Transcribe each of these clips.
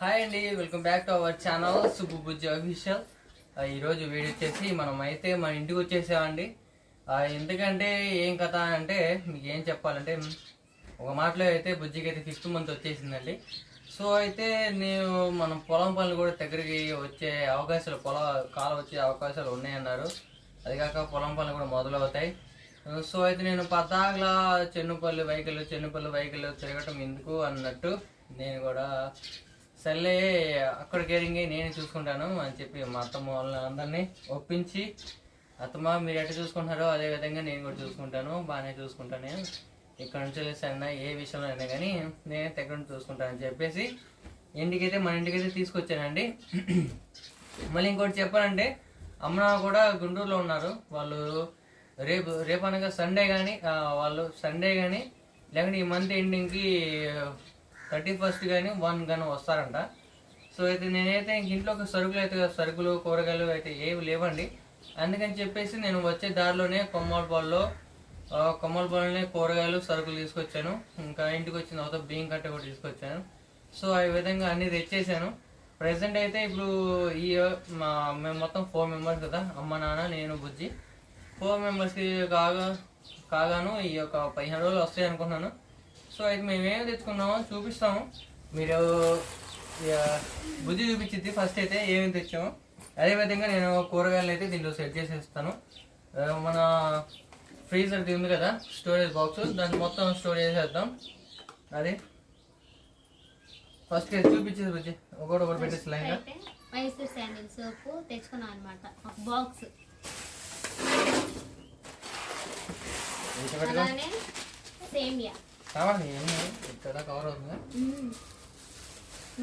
Hi అండి welcome back to our channel Subbu Bujji official. ఈరోజు video వచ్చేసి మనం అయితే మన ఇంటికి వచ్చేసామండి. ఎందుకంటే ఏం కథ అంటే మీకు ఏం చెప్పాలంటే ఒక మాటలో అయితే బుజ్జికి అయితే ఫిఫ్త్ మంత్ వచ్చేసిందండి. సో అయితే నేను మనం పొలం పనులు కూడా దగ్గరికి వచ్చే అవకాశాలు పొలం కాలం వచ్చే అవకాశాలు ఉన్నాయన్నారు. అది కాక పొలం పనులు కూడా మొదలవుతాయి. సో అయితే నేను పతాగ్లా చెన్నుపల్లి వెహికల్ చెన్నుపల్లి వెహికల్ తిరగటం ఎందుకు అన్నట్టు నేను కూడా సర్లే అక్కడ కేరింగ్ నేనే చూసుకుంటాను అని చెప్పి మా అత్తమ్మ వాళ్ళని అందరినీ ఒప్పించి అత్తమ్మ మీరు ఎట్లా చూసుకుంటారో అదే విధంగా నేను కూడా చూసుకుంటాను బాగానే చూసుకుంటాను. ఇక్కడ నుంచి వెళ్ళేసన్నా ఏ విషయంలో అయినా కానీ నేను దగ్గర చూసుకుంటాను చూసుకుంటానని చెప్పేసి ఇంటికైతే మన ఇంటికైతే తీసుకొచ్చానండి. మళ్ళీ ఇంకోటి చెప్పాలంటే అమ్మ కూడా గుంటూరులో ఉన్నారు. వాళ్ళు రేపు రేపు అనగా సండే కానీ వాళ్ళు సండే కానీ లేకుంటే ఈ మంత్ ఎండింగ్కి థర్టీ ఫస్ట్ కానీ వన్ కానీ వస్తారంట. సో అయితే నేనైతే ఇంక ఇంట్లోకి సరుకులు అయితే సరుకులు కూరగాయలు అయితే ఏవి లేవండి. అందుకని చెప్పేసి నేను వచ్చే దారిలోనే కొమ్మలపాల్లో కొమ్మలపాలనే కూరగాయలు సరుకులు తీసుకొచ్చాను. ఇంకా ఇంటికి వచ్చిన తర్వాత బియ్యం కట్ట కూడా తీసుకొచ్చాను. సో ఆ విధంగా అన్ని తెచ్చేసాను. ప్రజెంట్ అయితే ఇప్పుడు ఈ మా మేము మొత్తం ఫోర్ మెంబర్స్ కదా అమ్మ నాన్న నేను బుజ్జి. ఫోర్ మెంబర్స్కి కాగా కాగాను ఈ యొక్క పదిహేను రోజులు వస్తాయి అనుకున్నాను సో అయితే మేము తెచ్చుకున్నామో చూపిస్తాము. మీరు బుద్ధి చూపించింది ఫస్ట్ అయితే ఏమేమి తెచ్చామో. అదేవిధంగా నేను కూరగాయలు అయితే దీంట్లో సెట్ చేసేస్తాను. మన ఫ్రీజర్ ఉంది కదా స్టోరేజ్ బాక్స్ దాన్ని మొత్తం స్టోర్ చేసేద్దాం. అది. ఫస్ట్ చూపించేది బుజ్జి. ఒకటి ఒకటి పెట్టేసి లైన్గా అయితే మైసూర్ శాండిల్ సోపు తెచ్చుకున్నాం అనమాట ఒక బాక్స్ అలానే సేమియా. కావాలి ఇక్కడ కవర్ అవుతుందా?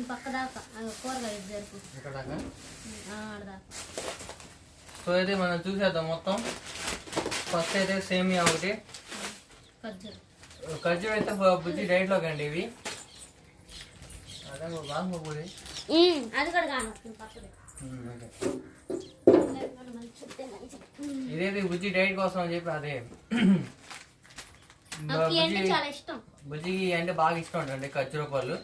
పక్క దాకా జరుపు ఇక్కడ దాకా? సో అయితే మనం చూసేద్దాం మొత్తం. ఫస్ట్ అయితే సేమియా ఒకటి. ఖర్జూర. అయితే బ- బుజ్జి డైట్లోకి అండి ఇవి. అదే బాగా పూరి. అది కూడా కాను ఈ పక్కది. ఇదేది బుజ్జి డైట్ కోసం అని చెప్పి అదే నాకు ఇవి అంటే బుజ్జి చాలా ఇష్టం బుజ్జికి అంటే బాగా ఇష్టం ఉంటుంది ఖర్జూర పళ్ళు.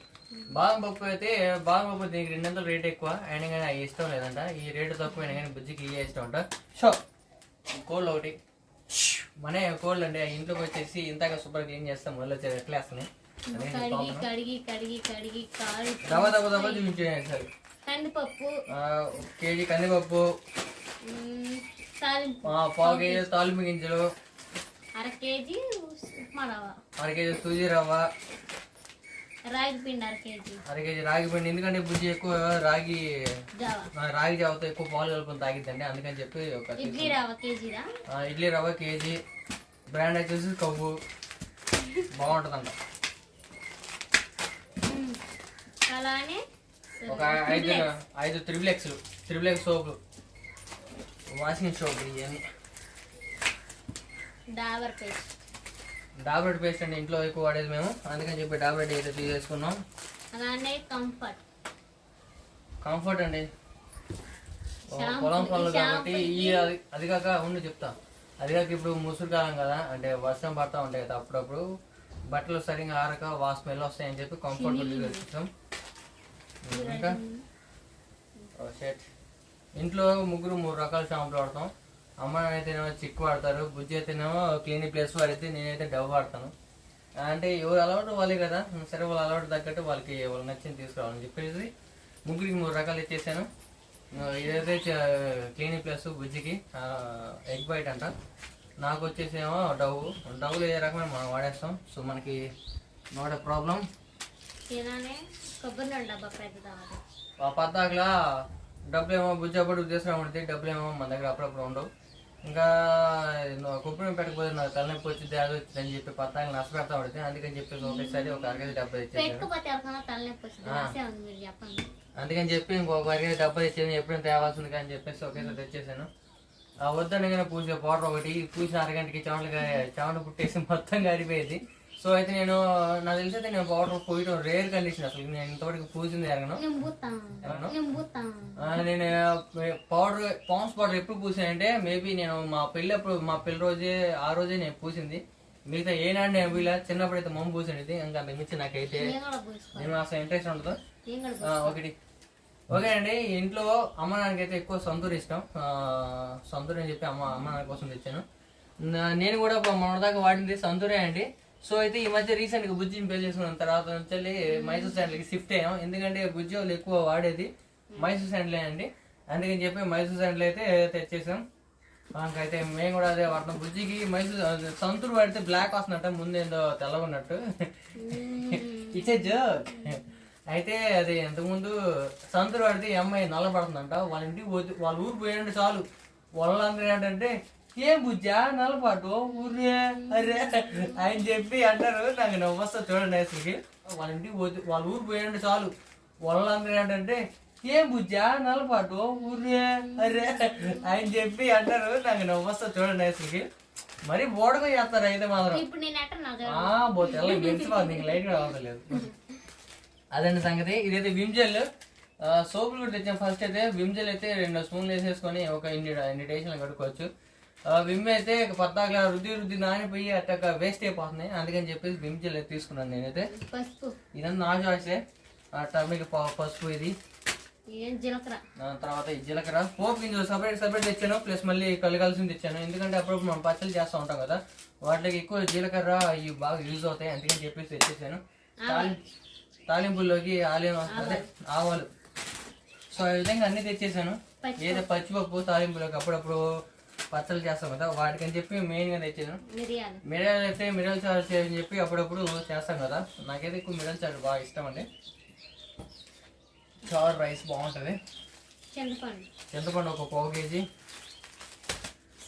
బాదం పప్పు అయితే బాదం పప్పు దీనికి రెండంతలు రేట్ ఎక్కువ అయినా కానీ అవి ఇష్టం లేదంట. ఈ రేటు తక్కువ అయినా కానీ బుజ్జికి ఇవే ఇష్టం అంట షో కోల్డ్ ఒకటి. మనే కోల్డ్ అండి ఆ ఇంట్లోకి వచ్చేసి ఇంతగా సూపర్ క్లీన్ చేస్తాం మొదలు వచ్చే కాడి దవ కందిపప్పు. కేజీ కందిపప్పు. పావు కేజీ తాలింపు గింజలు. అర కేజీ ఉప్మా రవ్వ అర కేజీ సూజీ రవ్వ. రాగి పిండి అర కేజీ. అర కేజీ రాగి పిండి. ఎందుకంటే బుజ్జి ఎక్కువ రాగి రాగి జావతో ఎక్కువ పాలు కలుపుకొని తాగిద్దండి. అందుకని చెప్పి ఒక ఇడ్లీ రవ్వ ఇడ్లీ కేజీ. బ్రాండ్ వచ్చేసి కవ్వు. బాగుంటుందంట. అలానే ఒక ఐదు ఐదు త్రిబులెక్స్ త్రిబులెక్స్ సోపులు. వాషింగ్ సోపులు ఇవన్నీ డాబర్ పేస్ట్. డాబరెడ్ పేస్ట్ అండి ఇంట్లో ఎక్కువ వాడేది మేము. అందుకని చెప్పి డాబరెడ్ అయితే తీసేసుకున్నాం అలానే కంఫర్ట్. కంఫర్ట్ అండి. పొలం పనులు కాబట్టి ఈ అది కాక ఉండి చెప్తా. అది కాక ఇప్పుడు ముసురు కాలం కదా అంటే వర్షం పడతా ఉంటాయి కదా అప్పుడప్పుడు బట్టలు సరిగా ఆరక వా స్మెల్ వస్తాయని చెప్పి కంఫర్ట్ తీసుకొచ్చాం ఇంకా? ఇంట్లో ముగ్గురు మూడు రకాల షాంపులు వాడతాం. అమ్మ అయితేనేమో చిక్కు వాడతారు బుజ్జి అయితేనేమో క్లినిక్ ప్లస్ వాడితే నేనైతే డవ్ వాడతాను. అంటే ఎవరు అలవాటు వాళ్ళే కదా సరే వాళ్ళ అలవాటు తగ్గట్టు వాళ్ళకి వాళ్ళు నచ్చింది తీసుకురావాలని చెప్పేసి ముగ్గురికి మూడు రకాలు ఇచ్చేసాను. ఇదైతే క్లినిక్ ప్లస్ బుజ్జికి ఎగ్ బైట్ అంట. నాకు వచ్చేసేమో డవ్ డవ్లు ఏ రకమైన మనం వాడేస్తాం? సో మనకి నోట్ ప్రాబ్లం. ఆ పద్దాకలా ఏమో బుజ్జి అప్పుడు ఉంటుంది డబ్బులు ఏమో మన దగ్గర అప్పుడప్పుడు ఉండవు. ఇంకా కుప్పని పెట్టకపోతే నాకు తలనొప్పి వచ్చింది అది వచ్చింది అని చెప్పి పద్దాకలు నష్టపెడతా ఉంటుంది అందుకని చెప్పేసి ఒకేసారి ఒక అరగది డబ్బా ఇచ్చేసాను. చెప్పండి. అందుకని చెప్పి ఇంకొక అరగది డబ్బా ఇచ్చేది ఎప్పుడైనా తేవాల్సింది కానీ చెప్పేసి ఒకేసారి తెచ్చేసాను. ఆ వద్దనగానే పూసే పౌడర్ ఒకటి పూసిన అరగంటకి చెమటగా చెమట పుట్టేసి మొత్తం గారిపోయేది సో అయితే నేను నాకు తెలిసి అయితే నేను పౌడర్ పోయడం రేర్ కండిషన్ అసలు. నేను ఇంతవరకు పూసింది ఎరగను. నేను పౌడర్ పాన్స్ పౌడర్ ఎప్పుడు పూసానంటే మేబీ నేను మా పెళ్ళి అప్పుడు మా పెళ్ళి రోజే ఆ రోజే నేను పూసింది. మిగతా ఏనాడు నేను వీళ్ళ చిన్నప్పుడు అయితే మమ్మ పూసింది ఇంకా మించి నాకైతే నేను అసలు ఇంట్రెస్ట్ ఉండదు. ఒకటి. ఓకే అండి ఇంట్లో అమ్మ నాన్నకైతే ఎక్కువ సంతూర్ ఇష్టం. సంతూర్ అని చెప్పి అమ్మ అమ్మ నాన్న కోసం తెచ్చాను. నేను కూడా మొన్న దాకా వాడింది సంతూరే అండి. సో అయితే ఈ మధ్య రీసెంట్గా బుజ్జిని పెళ్ళి చేసుకున్న తర్వాత నుంచి మైసూర్ శాండ్లకి షిఫ్ట్ అయ్యాం. ఎందుకంటే బుజ్జి వాళ్ళు ఎక్కువ వాడేది మైసూర్ శాండ్లే అండి. అందుకని చెప్పి మైసూర్ శాండ్లు అయితే తెచ్చేసాం. అయితే మేము కూడా అదే వాడతాం. బుజ్జికి మైసూర్ సంతూర్ వాడితే బ్లాక్ వస్తున్నట్ట ముందేందో తెల్లగున్నట్టు ఇచ్చే జోక్. అయితే అది ఇంతకుముందు సంతూర్ వాడితే ఈ అమ్మాయి నల్లబడుతుందంట. వాళ్ళ ఇంటికి పోతే వాళ్ళ ఊరు పోయినంటే చాలు. వాళ్ళందరూ ఏంటంటే ఏం బుజ్జా? నల్లపాటు ఊరే అరే ఆయన చెప్పి అంటారు. నాకు నవ్వు వస్తా చూడండి అసలుకి వాళ్ళ ఇంటికి పోతే వాళ్ళ ఊరు పోయినంటే చాలు. వాళ్ళందరూ ఏంటంటే ఏం బుజ్జా? నల్లపాటు ఊరే అరే ఆయన చెప్పి అంటారు. నాకు నవ్వు వస్తా చూడండి అసలుకి మరి బోడగా చేస్తారు అయితే మాత్రం. నేను ఎట్ట నాకు లైట్ అవసరం అదండి సంగతి. ఇదైతే విమ్ జెల్. ఆ, సోపులు కూడా తెచ్చాం. ఫస్ట్ అయితే విమ్ జెల్ అయితే రెండు స్పూన్లు వేసేసుకొని ఒక ఇండి ఇండిటేషన్ కట్టుకోవచ్చు ఆ, విమ్ అయితే పద్దాకలా రుద్ది రుద్ది నానిపోయి అట్టక వేస్ట్ అయిపోతున్నాయి. అందుకని చెప్పేసి విమ్ జెల్ తీసుకున్నాను నేనైతే. ఇదంతా నా చాయిసే టర్మిక్ పసుపు ఇది. ఆ, తర్వాత ఈ జీలకర్ర. పోపు గింజలు సపరేట్ సపరేట్ తెచ్చాను. ప్లస్ మళ్ళీ కలగాల్సింది తెచ్చాను. ఎందుకంటే అప్పుడప్పుడు మనం పచ్చళ్ళు చేస్తూ ఉంటాం కదా. వాటికి ఎక్కువ జీలకర్ర ఇవి బాగా యూజ్ అవుతాయి. అందుకని చెప్పేసి తెచ్చేసాను. తాలి తాలింపుల్లోకి ఆలియం అదే ఆవాలు. సో ఈ విధంగా అన్ని తెచ్చేసాను. ఏదో పచ్చిపప్పు తాలింపులోకి అప్పుడప్పుడు పచ్చళ్ళు చేస్తాం కదా వాటికని చెప్పి మెయిన్గా తెచ్చాను. మిరియాలు. అయితే మిరియాల చారు చేయని చెప్పి అప్పుడప్పుడు చేస్తాం కదా. నాకైతే ఎక్కువ మిరియాల చారు బాగా ఇష్టం అండి. చారు రైస్ బాగుంటుంది. చింతపండు. ఒక పావు కేజీ.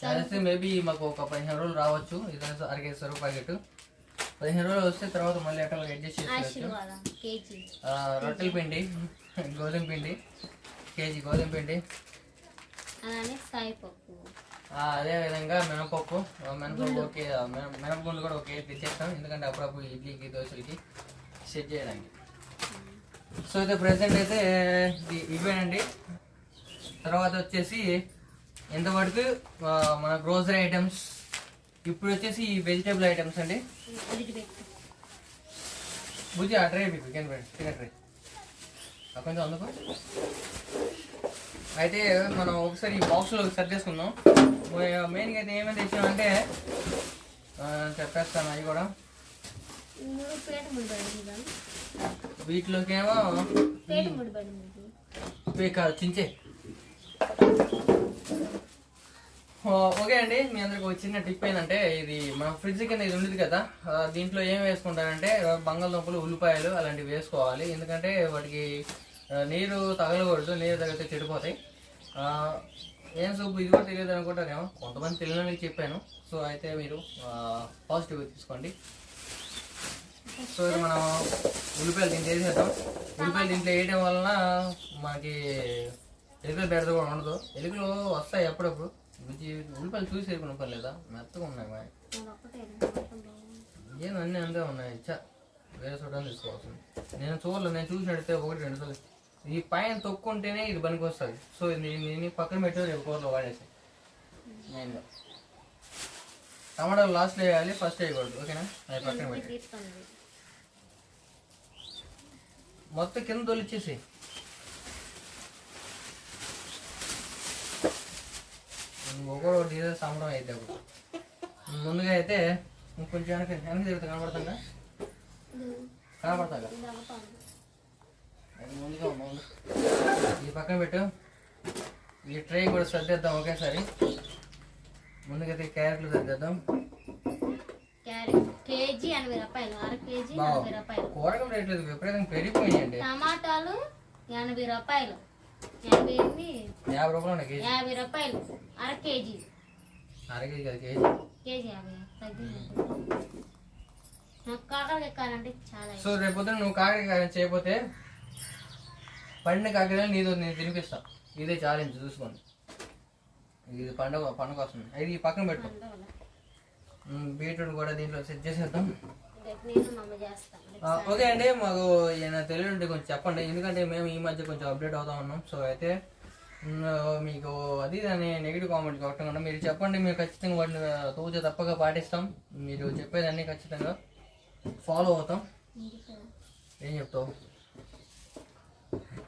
సరే మేబీ మాకు ఒక పదిహేను రోజులు రావచ్చు. ఇదంతా అర కేజీ సరుకు ప్యాకెట్ పదిహేను రోజులు వస్తే తర్వాత మళ్ళీ ఎట్లా అడ్జస్ట్ చేసుకోవచ్చు రొట్టెల పిండి గోధుమ పిండి కేజీ గోధుమ పిండి. అలానే సాయిపప్పు అదేవిధంగా అదే విధంగా మినపప్పు మినపప్పు ఓకే మినపగుండు కూడా ఒకే తెచ్చేస్తాం. ఎందుకంటే అప్పుడప్పుడు ఇడ్లీకి దోశలకి సెట్ చేయడానికి. సో అయితే ప్రెసెంట్ అయితే ఇవేనండి. తర్వాత వచ్చేసి ఎంతవరకు మన గ్రోసరీ ఐటమ్స్ ఇప్పుడు వచ్చేసి ఈ వెజిటేబుల్ ఐటమ్స్ అండి. బుజ్జి ఆ ట్రై మీకు కెన్ చికెన్ ట్రై కొంచెం అందుకో. అయితే మనం ఒకసారి ఈ బాక్స్లో సర్దేసుకుందాం మెయిన్గా అయితే ఏమేమి తెచ్చామంటే చెప్పేస్తాను అవి కూడా. వీటిలోకేమో కాదు చించే. ఓకే అండి మీ అందరికి ఒక చిన్న టిప్ ఏంటంటే ఇది మన ఫ్రిడ్జ్ కింద ఇది ఉండేది కదా దీంట్లో ఏం వేసుకుంటారంటే బంగాళదుంపలు ఉల్లిపాయలు అలాంటివి వేసుకోవాలి. ఎందుకంటే వాటికి నీరు తగలకూడదు నీరు తగిలితే చెడిపోతాయి. ఏం సూపు ఇది కూడా తెలియదు అనుకుంటారేమో? కొంతమంది తెలియని చెప్పాను. సో అయితే మీరు పాజిటివ్గా తీసుకోండి. సో మనం ఉల్లిపాయలు దీంట్లో వేసేద్దాం ఉల్లిపాయలు దీంట్లో వేయడం వలన మనకి ఎలుకలు బెడద కూడా ఉండదు. ఎలుకలు వస్తాయి అప్పుడప్పుడు మంచి ఉల్లిపాయలు చూసి ఎరుకున్న పర్లేదా మెత్తగా ఉన్నాయి మా ఏం అన్నీ అంతే ఉన్నాయి. ఇచ్చా వేరే చోట తీసుకోవాల్సింది. నేను చూడలేదు. నేను చూసినట్టయితే ఒకటి రెండు సార్లు ఈ పైన తొక్కుంటేనే ఇది పనికి వస్తుంది సో నేను పక్కన పెట్టి రేపు కూరలో వాడేసి. మెయిన్గా. టమాటాలు లాస్ట్లో వేయాలి ఫస్ట్ వేయకూడదు. ఓకేనా? అది పక్కన పెట్టి మొత్తం కింద తొలిచ్చేసి ఒకడు డీజిల్ సంబరం అయితే అప్పుడు. ముందుగా అయితే ఇంకొంచెం వెనక వెనక తిరుగుతా కనబడుతుందా కనబడతా ఇది అవ్వతాను అది ముందుగా ముందు ఈ పక్కన పెట్టు. ఈ ట్రై కూడా సర్దేద్దాం ఒకేసారి. ముందుకైతే క్యారెట్లు సర్దేద్దాం. క్యారెట్ కేజీ ఎనభై రూపాయలు అర కేజీ. ఎనభై రూపాయలు. కూరగాయల రేట్లు విపరీతంగా పెరిగిపోయాయండి టమాటాలు ఎనభై రూపాయలు. ఎనిమిది. యాభై రూపాయలు ఉన్నాయి కేజీ. యాభై రూపాయలు. అర కేజీ. అర కేజీ కదా కేజీ. కేజీ యాభై. నాకు కాకరకాయ ఎక్కాలంటే చాలా సో రేపు పొద్దున్న నువ్వు కాకరకాయ చేయకపోతే పండిన కాకరకాయ నీతో నేను తినిపిస్తా. ఇదే ఛాలెంజ్ చూసుకోండి. ఇది పండుగ పండుగ వస్తుంది ఇది ఈ పక్కన పెట్టు బీట్రూట్ కూడా దీంట్లో సెట్ చేసేద్దాం. ఓకే అండి మాకు ఏమైనా తెలియదు కొంచెం చెప్పండి. ఎందుకంటే మేము ఈ మధ్య కొంచెం అప్డేట్ అవుతా ఉన్నాం. సో అయితే మీకు అది దాని నెగిటివ్ కామెంట్ కొట్టకుండా మీరు చెప్పండి. మీరు ఖచ్చితంగా వాటిని తూచ తప్పక పాటిస్తాం. మీరు చెప్పేదాన్ని ఖచ్చితంగా ఫాలో అవుతాం. ఏం చెప్తావు?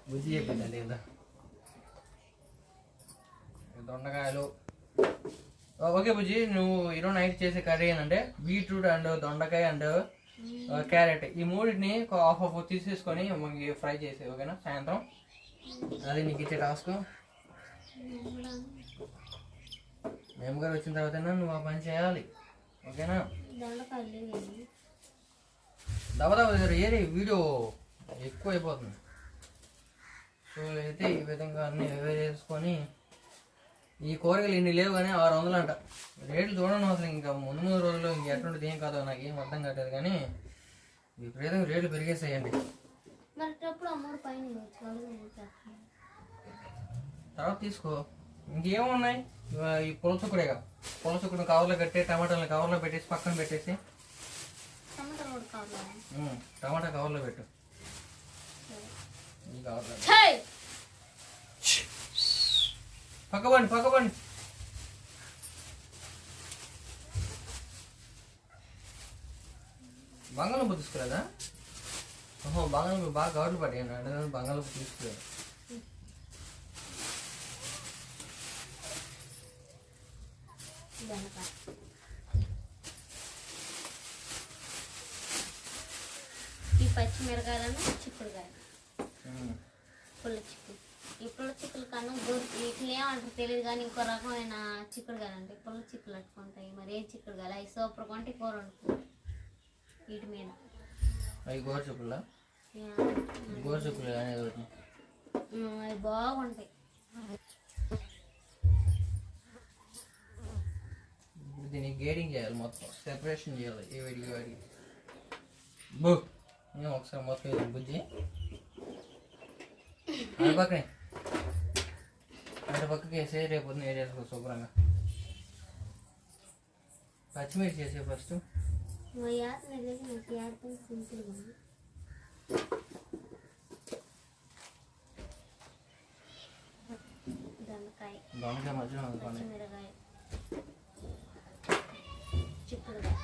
బుజ్జి చెప్పిందండి ఇంత దొండకాయలు ఓకే బుజ్జి నువ్వు ఈరోజు నైట్ చేసే కర్రీ ఏంటంటే బీట్రూట్ అండ్ దొండకాయ అండ్ క్యారెట్ ఈ మూడింటిని హాఫ్ హాఫ్ తీసేసుకొని మనకి ఫ్రై చేసే ఓకేనా సాయంత్రం అది నీకు ఇచ్చే టాస్క్ మేము గారు వచ్చిన తర్వాత నువ్వు ఆ పని చేయాలి ఓకేనా లేవేమి? దబదబ ఏది వీడియో ఎక్కువ అయిపోతుంది సో అయితే ఈ విధంగా అన్ని అవే చేసుకొని ఈ కూరగాయలు ఇన్ని లేవు కానీ ఆరు వందలు అంట రేట్లు చూడండి అసలు ఇంకా ముందు ముందు రోజుల్లో ఇంక ఎటువంటిది ఏం కాదో నాకు ఏం అర్థం కావట్లేదు కానీ విపరీతంగా రేట్లు పెరిగేసాయండి. తర్వాత తీసుకో. ఇంకేమున్నాయి? ఈ పులసుకుడేగా పులసుకుడు కవర్లో కట్టి టమాటాలను కవర్లో పెట్టేసి పక్కన పెట్టేసి టమాటా కవర్లో పెట్టు! పక్కబండి పక్కబండి బంగాళదుంప తీసుకురాదా? ఓహో బంగాళదుంప బాగా కవర్లు పట్టాను బంగాళదుంప తీసుకురా ఈ పచ్చిమిరకాయలను చిక్కుడుకాయ ఉమ్. పుల్ల చిక్కుడు ఈ పుల్ల చిక్కులు కన్నా వీటిని ఏమంటారు తెలియదు కానీ ఇంకో రకమైన చిక్కుడుకాయలు అంటే పుల్ల చిక్కులు అట్టుకుంటాయి మరి ఏ చిక్కుడుకాయలు అవి సూపర్ కొంటే కూర వండుతుంది వీటి మీద. అవి. గోరుచుక్కులు అనేది ఒకటి. ఉమ్, అవి బాగుంటాయి. దీన్ని గేడింగ్ చేయాలి మొత్తం. సెపరేషన్ చేయాలి. ఏ వాడికి వాడికి బో. నేను ఒకసారి మొత్తం బుజ్జి. అటు పక్కనే అటు పక్కకి వేసే రేపు పొద్దున్న వేసేసుకో శుభ్రంగా పచ్చిమిర్చి చేసే ఫస్ట్ మా యాత దగ్గర నాకు యాత సింపుల్గా ఉంది దొండకాయ దొండకాయ మధ్యలో అనుకోండి పచ్చిమిరకాయ చిక్కుడుకాయ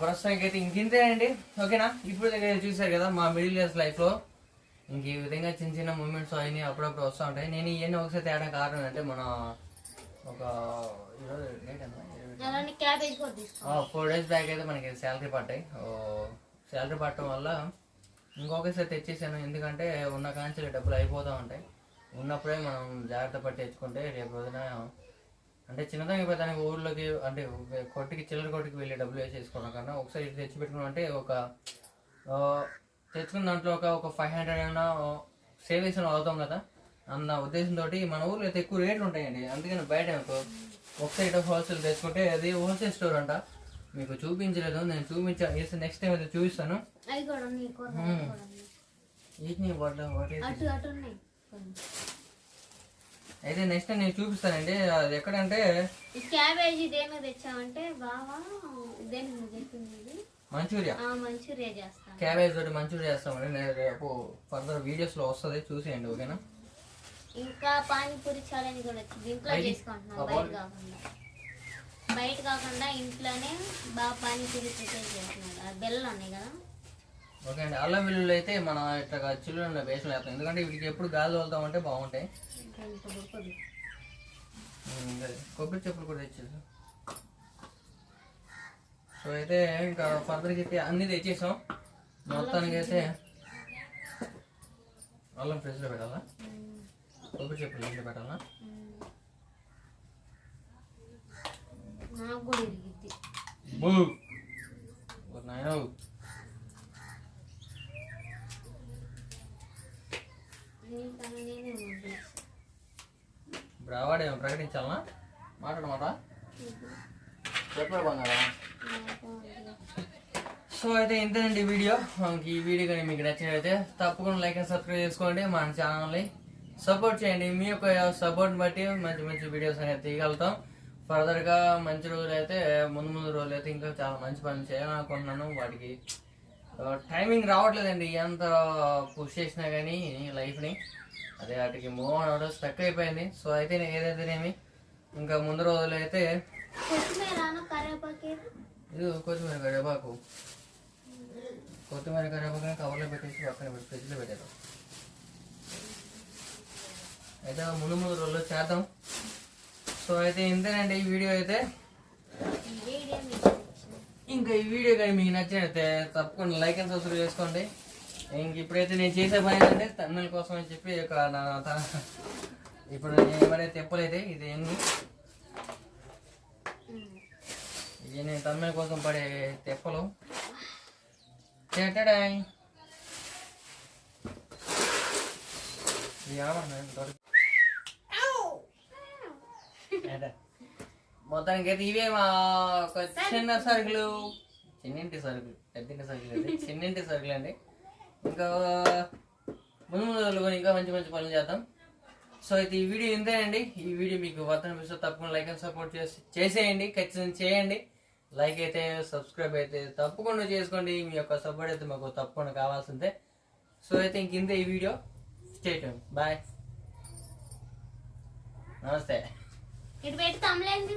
ప్రస్తుతానికి అయితే ఇంకింతేనండి ఓకేనా? ఇప్పుడు దగ్గర చూసారు కదా మా మిడిల్ క్లాస్ లైఫ్లో ఇంక ఈ విధంగా చిన్న చిన్న మూమెంట్స్ అవన్నీ అప్పుడప్పుడు వస్తూ ఉంటాయి. నేను ఇవన్నీ ఒకసారి తేడా కారణం అంటే మన ఒక ఫోర్ డేస్ బ్యాక్ అయితే మనకి శాలరీ పడ్డాయి. శాలరీ పడటం వల్ల ఇంకొకసారి తెచ్చేసాను. ఎందుకంటే ఉన్న కాంచెలు డబ్బులు అయిపోతూ ఉంటాయి. ఉన్నప్పుడే మనం జాగ్రత్త పట్టి తెచ్చుకుంటే రేపు రోజున అంటే చిన్నదానికి పెద్దానికి ఊర్లోకి అంటే కొట్టుకి చిల్లర కొట్టుకి వెళ్ళి డబ్బులు వేసేసుకోవడం కన్నా ఒకసారి ఇది తెచ్చి పెట్టుకున్నాం అంటే ఒక తెచ్చుకున్న దాంట్లో ఒక ఒక ఫైవ్ హండ్రెడ్ అయినా సేవ్ చేసిన అవుతాం కదా? అన్న ఉద్దేశంతో మన ఊర్లో అయితే ఎక్కువ రేట్లు ఉంటాయండి. అందుకని బయట అనుకో ఒక సైడ్ హోల్సేల్ తెచ్చుకుంటే అది హోల్సేల్ స్టోర్ అంట. మీకు చూపించలేదు నేను చూపించాను నెక్స్ట్ టైం అయితే చూపిస్తాను. వీటిని వాటి వాటి అటు అటు ఉన్నాయి కొన్ని. అయితే నెక్స్ట్ నేను చూపిస్తానండి. అది ఎక్కడంటే ఈ క్యాబేజీ దేని తెచ్చామంటే బావా దేని మీద చెప్పింది ఇది? మంచూరియా. మంచూరియా చేస్తాను. క్యాబేజ్ తోటి మంచూరియా చేస్తామండి. నేను రేపు ఫర్దర్ వీడియోస్లో వస్తుంది చూసేయండి ఓకేనా? ఇంకా పానీపూరి ఛాలెంజ్ కూడా వచ్చింది. ఇంట్లో చేసుకుంటున్నాం బయట కాకుండా. బయట కాకుండా ఇంట్లోనే బాగా పానీపూరి ప్రిపేర్ చేస్తున్నాడు ఆ బెల్లం ఉన్నాయి కదా? ఓకే అండి అల్లం వెల్లుల్లి అయితే మన ఇట్లా చిల్లున్న బేస్లో వేస్తాం ఎందుకంటే వీటికి ఎప్పుడు గాలి వెళ్తామంటే బాగుంటాయి. కొబ్బరి చెప్పులు కూడా తెచ్చేసాం సో అయితే ఇంకా ఫర్దర్కి అయితే అన్ని తెచ్చేసాం. మొత్తానికి అయితే అల్లం ఫ్రిడ్జ్లో పెట్టాలా? కొబ్బరి చెప్పులు ఇంట్లో పెట్టాలా. నాకు కూడా ఇప్పుడు అవార్డు ఏమైనా మాట్లాడమాట? చెప్పాడు బంగారా? సో అయితే ఇంతేనండి వీడియో. మనకి ఈ వీడియో కానీ మీకు నచ్చినట్లయితే తప్పకుండా లైక్ అండ్ సబ్స్క్రైబ్ చేసుకోండి మన ఛానల్ని. సపోర్ట్ చేయండి. మీ యొక్క సపోర్ట్ బట్టి మంచి మంచి వీడియోస్ అనేది తీయగలుగుతాం. ఫర్దర్గా మంచి రోజులు అయితే ముందు ముందు రోజులు అయితే ఇంకా చాలా మంచి పనులు చేయాలనుకుంటున్నాను. వాటికి టైమింగ్ రావట్లేదండి. ఎంత పుష్ చేసినా కానీ లైఫ్ని. అదే వాటికి మూవ్ అవ్వడం స్టక్ అయిపోయింది. సో అయితే నేను ఏదైతేనేమి ఇంకా ముందు రోజులు అయితే ఇది కొత్తిమీర కరివేపాకు. కొత్తిమీర కరివేపాకు కవర్లో పెట్టేసి పక్కన పెట్టి ఫ్రిడ్జ్లో పెట్టారు అయితే ముందు ముందు రోజుల్లో చేద్దాం. సో అయితే ఇంతేనండి ఈ వీడియో అయితే. ఇంకా ఈ వీడియో కానీ మీకు నచ్చినట్లయితే తప్పకుండా లైక్ అండ్ సబ్స్క్రైబ్ చేసుకోండి. ఇంక ఇప్పుడైతే నేను చేసే పని ఏంటంటే తమిళ కోసం అని చెప్పి ఒక నా త- ఇప్పుడు నేను ఏమైనా తెప్పలైతే ఇది ఎన్ని ఇది నేను తమిళ కోసం పడే తెప్పలు. చేటాడాయ్ ఇది మొత్తానికి అయితే ఇవే మా ఒక చిన్న సరుకులు. చిన్నింటి సరుకులు పెద్దింటి సరుకులు అండి చిన్నింటి సరుకులు అండి ఇంకా ముందు ముందు ఇంకా మంచి మంచి పనులు చేద్దాం. సో అయితే ఈ వీడియో ఇంతేనండి. ఈ వీడియో మీకు వర్తన అనిపిస్తే తప్పకుండా లైక్ అండ్ సపోర్ట్ చేసి చేసేయండి. ఖచ్చితంగా చేయండి. లైక్ అయితే సబ్స్క్రైబ్ అయితే తప్పకుండా చేసుకోండి. మీ యొక్క సపోర్ట్ అయితే మాకు తప్పకుండా కావాల్సిందే. సో అయితే ఇంక ఇంతే ఈ వీడియో. స్టేట్ బాయ్ నమస్తే. ఇటు పెట్టి తమ్మలేదు